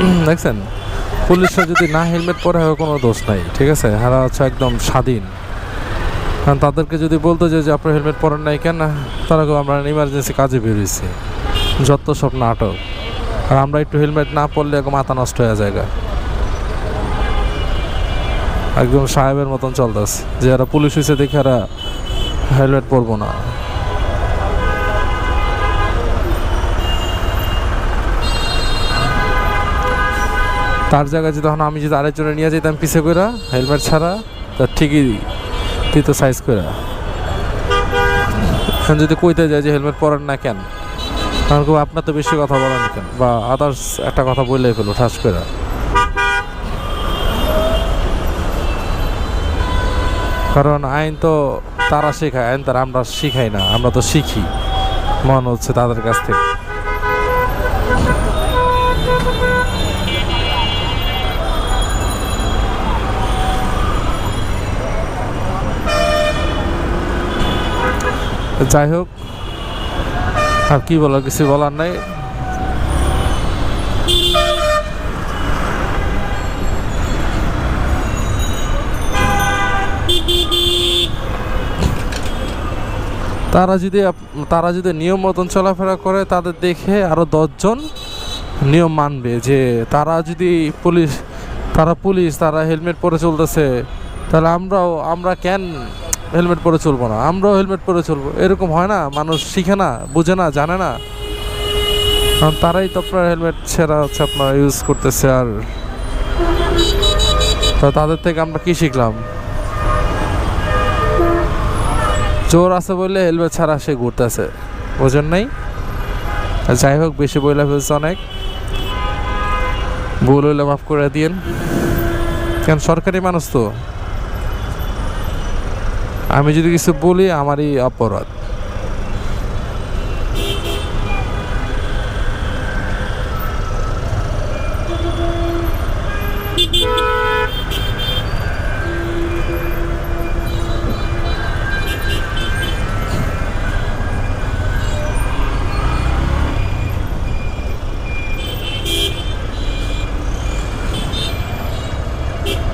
দেখছেন? পুলিশরা যদি না হেলমেট পরে হয়, কোনো দোষ নাই, ঠিক আছে? হারা হচ্ছে একদম স্বাধীন। কারণ তাদেরকে যদি বলতো যে আপনার হেলমেট পরেন নাই কেন, তারা আমরা ইমার্জেন্সি কাজে বেরিয়েছি যত সব নাটক। আর আমরা একটু হেলমেট না পরলে একদম মাথা নষ্ট হয়ে যায় একদম সাহেবের মতন চলতেছে। যে এরা পুলিশ হয়েছে দেখে এরা হেলমেট পরবো না। তার জায়গায় যদি তখন আমি যদি আরেকজনে নিয়ে যেতাম পিছে করে হেলমেট ছাড়া, তা ঠিকই তুই তো সাইজ করে এখন যদি কইতে যায় যে হেলমেট পরেন না কেন, তখন কেউ আপনার তো বেশি কথা বলেন কেন? বা আদার্স একটা কথা বললে ফেলো ঠাস করে কারণ আইন তো তারা শেখায়, আইন তারা আমরা শিখাই না, আমরা তো শিখি। মনে হচ্ছে তাদের কাছ থেকে। যাই হোক, আর কি বলার, কিছু বলার নাই। তারা যদি তারা যদি নিয়ম মতন চলাফেরা করে, তাদের দেখে আরও দশজন নিয়ম মানবে যে তারা যদি পুলিশ, তারা পুলিশ, তারা হেলমেট পরে চলতেছে, তাহলে আমরাও, আমরা কেন হেলমেট পরে চলবো না। আমরাও হেলমেট পরে চলবো। এরকম হয় না, মানুষ শিখে না, বুঝে না, জানে না। তারাই তো আপনার হেলমেট ছেঁড়া হচ্ছে আপনার ইউজ করতেছে আর। তাদের থেকে আমরা কি শিখলাম? চোর আছে বললে হেলমেট ছাড়া সে ঘুরতেছে। বোঝেন নাই? যাই হোক, বেশি বইলা ফেলছে অনেক। ভুল হইলে মাফ করে দিয়েন। কেন, সরকারি মানুষ তো। আমি যদি কিছু বলি আমারই অপরাধ।